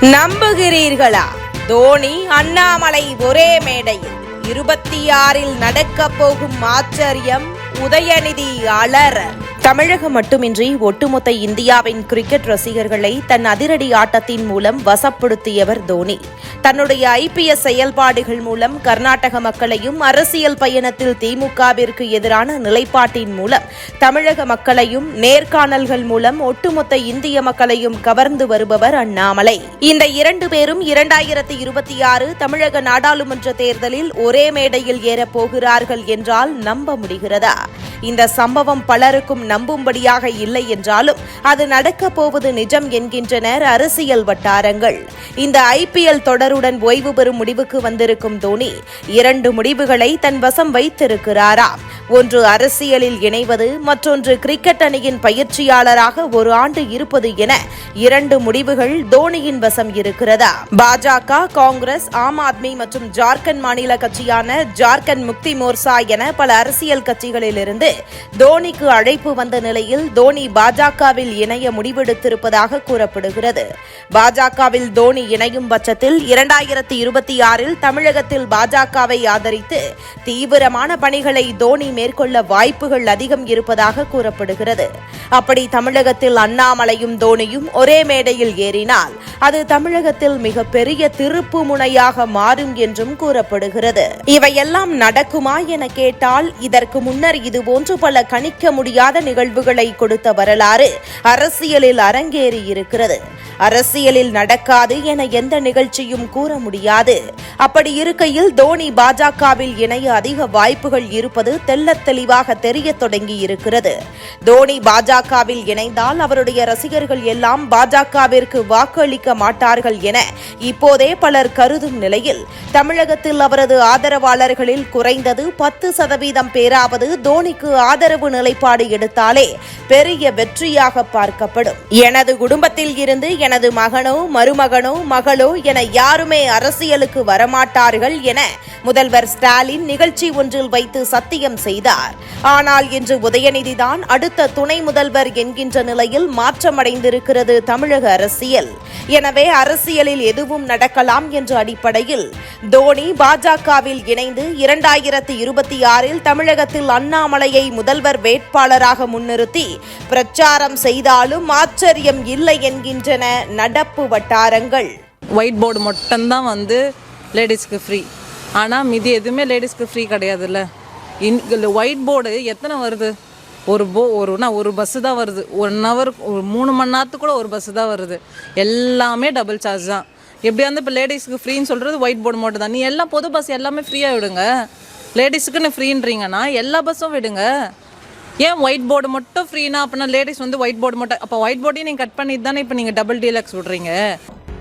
நம்புகிறீர்களா? தோனி அண்ணாமலை ஒரே மேடையில். இருபத்தி ஆறில் நடக்கப் போகும் ஆச்சரியம் உதயநிதி அலற. தமிழகம் மட்டுமின்றி ஒட்டுமொத்த இந்தியாவின் கிரிக்கெட் ரசிகர்களை தன் அதிரடி ஆட்டத்தின் மூலம் வசப்படுத்தியவர் தோனி. தன்னுடைய ஐபிஎஸ் செயல்பாடுகள் மூலம் கர்நாடக மக்களையும் அரசியல் பயணத்தில் திமுகவிற்கு எதிரான நிலைப்பாட்டின் மூலம் தமிழக மக்களையும் நேர்காணல்கள் மூலம் ஒட்டுமொத்த இந்திய மக்களையும் கவர்ந்து வருபவர் அண்ணாமலை. இந்த இரண்டு பேரும் இரண்டாயிரத்தி இருபத்தி ஆறு தமிழக நாடாளுமன்ற தேர்தலில் ஒரே மேடையில் ஏறப் போகிறார்கள் என்றால் நம்ப முடிகிறதா? இந்த சம்பவம் பலருக்கும் நம்பும்படியாக இல்லை என்றாலும் அது நடக்கப் போவது நிஜம் என்கின்றனர் அரசியல் வட்டாரங்கள். இந்த ஐபிஎல் தொடருடன் ஓய்வு பெறும் முடிவுக்கு வந்திருக்கும் தோனி இரண்டு முடிவுகளை தன் வசம் வைத்திருக்கிறாராம் ஒன்று அரசியலில் இணைவது மற்றொன்று கிரிக்கெட் அணியின் பயிற்சியாளராக ஒரு ஆண்டு இருப்பது என இரண்டு முடிவுகள் தோனியின் வசம் இருக்கிறதா? பாஜக காங்கிரஸ் ஆம் ஆத்மி மற்றும் ஜார்க்கண்ட் மாநில கட்சியான ஜார்க்கண்ட் முக்தி மோர்சா என பல அரசியல் கட்சிகளிலிருந்து தோனிக்கு அழைப்பு வந்த நிலையில் தோனி பாஜகவில் இணைய முடிவெடுத்திருப்பதாக கூறப்படுகிறது. பாஜகவில் தோனி இணையும் பட்சத்தில் இரண்டாயிரத்தி இருபத்தி ஆறில் தமிழகத்தில் பாஜகவை ஆதரித்து தீவிரமான பணிகளை தோனி மேற்கொள்ள வாய்ப்புகள் அதிகம் இருப்பதாக கூறப்படுகிறது. அப்படி தமிழகத்தில் அண்ணாமலையும் தோனியும் ஒரே மேடையில் ஏறினால் அது தமிழகத்தில் மிகப்பெரிய திருப்பு முனையாக மாறும் என்றும் கூறப்படுகிறது. இவையெல்லாம் நடக்குமா என கேட்டால் இதற்கு முன்னர் இதுபோன்று பல கணிக்க முடியாத நிகழ்வுகளை கொடுத்த வரலாறு அரசியலில் அரங்கேறி இருக்கிறது. அரசியலில் நடக்காது என எந்த நிகழ்ச்சியும் கூற முடியாது. அப்படி இருக்கையில் தோனி பாஜகவில் இணைய அதிக வாய்ப்புகள் இருப்பது தெல்ல தெள்ளத் தெளிவாக தெரிய தொடங்கி இருக்கிறது தோனி பாஜகவில் இணைந்தால் அவருடைய ரசிகர்கள் எல்லாம் பாஜகவிற்கு வாக்களிக்க மாட்டார்கள் என இப்போதே பலர் கருதும் நிலையில் தமிழகத்தில் அவரது ஆதரவாளர்களில் குறைந்தது பத்து சதவீதம் பேராவது தோனிக்கு ஆதரவு நிலைப்பாடு எடுத்தாலே பெரிய வெற்றியாக பார்க்கப்படும். எனது குடும்பத்தில் இருந்து எனது மகனோ மருமகனோ மகளோ என யாருமே அரசியலுக்கு வரமாட்டார்கள் என முதல்வர் ஸ்டாலின் நிகழ்ச்சி ஒன்றில் வைத்து சத்தியம் செய்தார். ஆனால் இன்று உதயநிதிதான் அடுத்த துணை முதல்வர் என்கின்ற நிலையில் மாற்றமடைந்திருக்கிறது தமிழக அரசியல். எனவே அரசியலில் எதுவும் நடக்கலாம் என்ற அடிப்படையில் தோனி பாஜகவில் இணைந்து இரண்டாயிரத்தி இருபத்தி ஆறில் தமிழகத்தில் அண்ணாமலையை முதல்வர் வேட்பாளராக முன்னிறுத்தி பிரச்சாரம் செய்தாலும் ஆச்சரியம் இல்லை என்கின்றன நடப்பு வட்டாரங்கள். ஒயிட் போர்டு மட்டும்தான் வந்து லேடிஸ்க்கு ஃப்ரீ ஆனால் மிதி எதுவுமே லேடிஸ்க்கு ஃப்ரீ கிடையாதுல்ல. இன் ஒயிட் போர்டு எத்தனை வருது? ஒரு போ ஒருனா ஒரு பஸ்ஸு தான் வருது. ஒன் ஹவர் ஒரு மூணு மணி நேரத்துக்கு கூட ஒரு பஸ்ஸு தான் வருது. எல்லாமே டபுள் சார்ஜ் தான். எப்படியா வந்து இப்போ லேடிஸ்க்கு ஃப்ரீன்னு சொல்கிறது ஒயிட் போர்டு மட்டும் தான். நீ எல்லா பொது பஸ் எல்லாமே ஃப்ரீயாக விடுங்க. லேடிஸுக்குன்னு ஃப்ரீன்றீங்கன்னா எல்லா பஸ்ஸும் விடுங்க. ஏன் ஒயிட் போர்டு மட்டும் ஃப்ரீனா அப்படின்னா லேடிஸ் வந்து ஒயிட் போர்டு மட்டும் அப்போ ஒயிட் போர்டையும் நீங்கள் கட் பண்ணிட்டு தானே இப்போ நீங்கள் டபுள் டீலக்ஸ் விட்றீங்க?